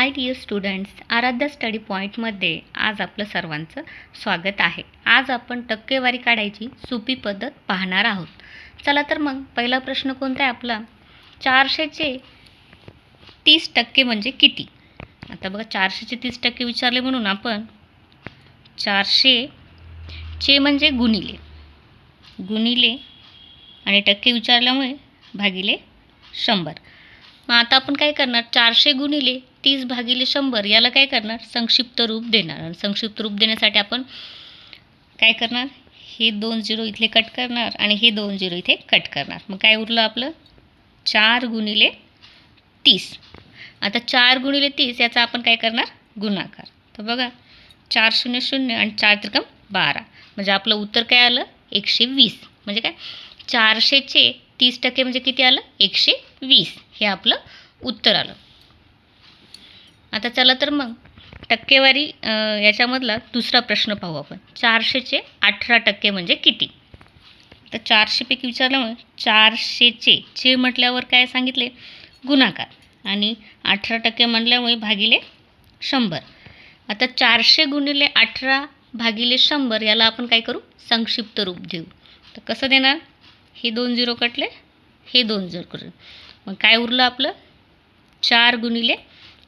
Hi dear students Aaradhya study पॉईंटमध्ये आज आपलं सर्वांचं स्वागत आहे. आज आपण टक्केवारी काढायची सोपी पद्धत पाहणार आहोत. चला तर मग पहिला प्रश्न कोणता आहे आपला? चारशेचे तीस टक्के म्हणजे किती? आता बघा चारशेचे तीस टक्के विचारले म्हणून आपण चारशे चे म्हणजे गुणिले. गुणिले आणि टक्के विचारल्यामुळे भागिले शंभर. मग आता आपण काय करणार? चारशे गुणिले तीस भागिले शंभर याला काय करणार? संक्षिप्त रूप देणार. आणि संक्षिप्त रूप देण्यासाठी आपण काय करणार? हे दोन झिरो इथले कट करणार आणि हे दोन झिरो इथे कट करणार. मग काय उरलं आपलं? चार गुणिले तीस. आता चार गुणिले तीस याचा आपण काय करणार? गुणाकार. तर बघा चार शून्य शून्य आणि चार त्रिकम बारा. म्हणजे आपलं उत्तर काय आलं? एकशे वीस. म्हणजे काय? चारशेचे तीस टक्के म्हणजे किती आलं? एकशे वीस हे आपलं उत्तर आलं. आता चला तर मग टक्केवारी याच्यामधला दुसरा प्रश्न पाहू आपण. चारशेचे अठरा टक्के म्हणजे किती? तर चारशेपैकी विचारल्यामुळे चारशेचे चे म्हटल्यावर काय सांगितले? गुणाकार. आणि अठरा टक्के म्हटल्यामुळे भागिले शंभर. आता चारशे गुणिले अठरा भागिले शंभर याला आपण काय करू? संक्षिप्त रूप देऊ. तर कसं देणार? हे दोन झिरो कटले. हे दोन जर करू मग काय उरलं आपलं? चार गुणिले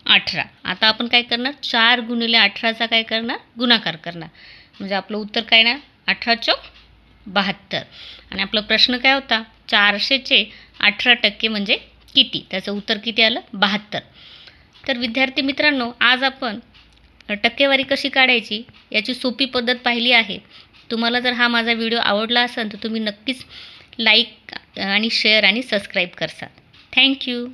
अठरा. आता आपण काय करणार? चार गुणिले अठराचा काय करणार? गुणाकार करणार. म्हणजे आपलं उत्तर काय ना? अठरा चौक बहात्तर. आणि आपला प्रश्न काय होता? चारशेचे अठरा टक्के म्हणजे किती? त्याचं उत्तर किती आलं? बहात्तर. तर विद्यार्थी मित्रांनो आज आपण टक्केवारी कशी काढायची? याची सोपी पद्धत पाहिली आहे. तुम्हाला जर हा माझा व्हिडिओ आवडला असेल तर तुम्ही नक्कीच लाईक आणि शेअर आणि सबस्क्राईब करसात थँक्यू